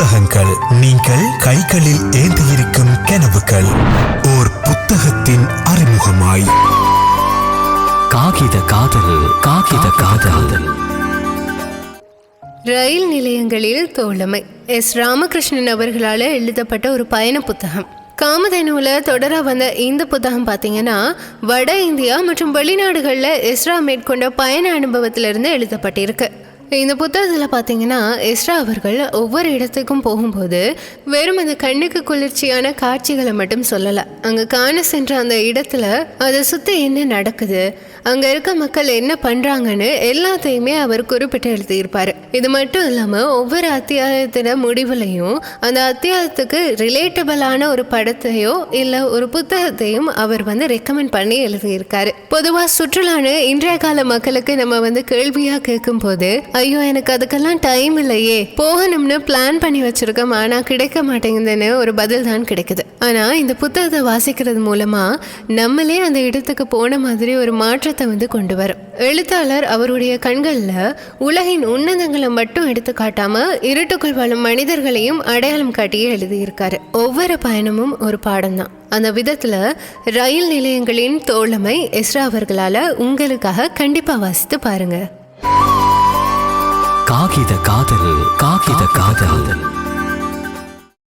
புத்தகங்கள். நீங்கள் கைகளில் ஏந்தியிருக்கும் கனவுகள். ஓர் புத்தகத்தின் அறிமுகமாய். காகித காதல் காகித காதல். ரயில் நிலையங்களில் தோழமை. எஸ். ராமகிருஷ்ணன் அவர்களால் எழுதப்பட்ட ஒரு பயண புத்தகம். காமதேனுவில் தொடர வந்த இந்த புத்தகம் பார்த்தீங்கன்னா வட இந்தியா மற்றும் வெளிநாடுகளில் எஸ்ரா மேற்கொண்ட பயண அனுபவத்திலிருந்து எழுதப்பட்டிருக்கு. இந்த புத்தகத்தில் பார்த்தீங்கன்னா எஸ்ரா அவர்கள் ஒவ்வொரு இடத்துக்கும் போகும்போது வெறும் அந்த கண்ணுக்கு குளிர்ச்சியான காட்சிகளை மட்டும் சொல்லலை. அங்கே காண சென்ற அந்த இடத்துல அதை சுற்றி என்ன நடக்குது அங்கே இருக்க மக்கள் என்ன பண்ணுறாங்கன்னு எல்லாத்தையுமே அவர் குறிப்பிட்டு எழுதியிருப்பார். இது மட்டும் இல்லாமல் ஒவ்வொரு அத்தியாயத்தின முடிவுலையும் அந்த அத்தியாயத்துக்கு ரிலேட்டபிளான ஒரு படத்தையோ இல்லை ஒரு புத்தகத்தையும் அவர் வந்து ரெக்கமெண்ட் பண்ணி எழுதியிருக்காரு. பொதுவாக சுற்றுலான்னு இன்றைய கால மக்களுக்கு நம்ம வந்து கேள்வியாக கேட்கும்போது ஐயோ எனக்கு அதுக்கெல்லாம் டைம் இல்லையே. போகணும்னு பிளான் பண்ணி வச்சிருக்கோம். ஆனால் கிடைக்க மாட்டேங்குதுன்னு ஒரு பதில் தான் கிடைக்குது. ஆனால் இந்த புத்தகத்தை வாசிக்கிறது மூலமாக நம்மளே அந்த இடத்துக்கு போன மாதிரி ஒரு மாற்றத்தை வந்து கொண்டு வரும். எழுத்தாளர் அவருடைய கண்களில் உலகின் உன்னதங்களை மட்டும் எடுத்து காட்டாமல் இருட்டுக்குள் வாழும் மனிதர்களையும் அடையாளம் காட்டியே எழுதியிருக்காரு. ஒவ்வொரு பயணமும் ஒரு பாடம்தான் அந்த விதத்தில் ரயில் நிலையங்களின் தோழமை எஸ்ரா அவர்களால் உங்களுக்காக கண்டிப்பாக வாசித்து பாருங்கள் காகித காதல் காகித காதல்.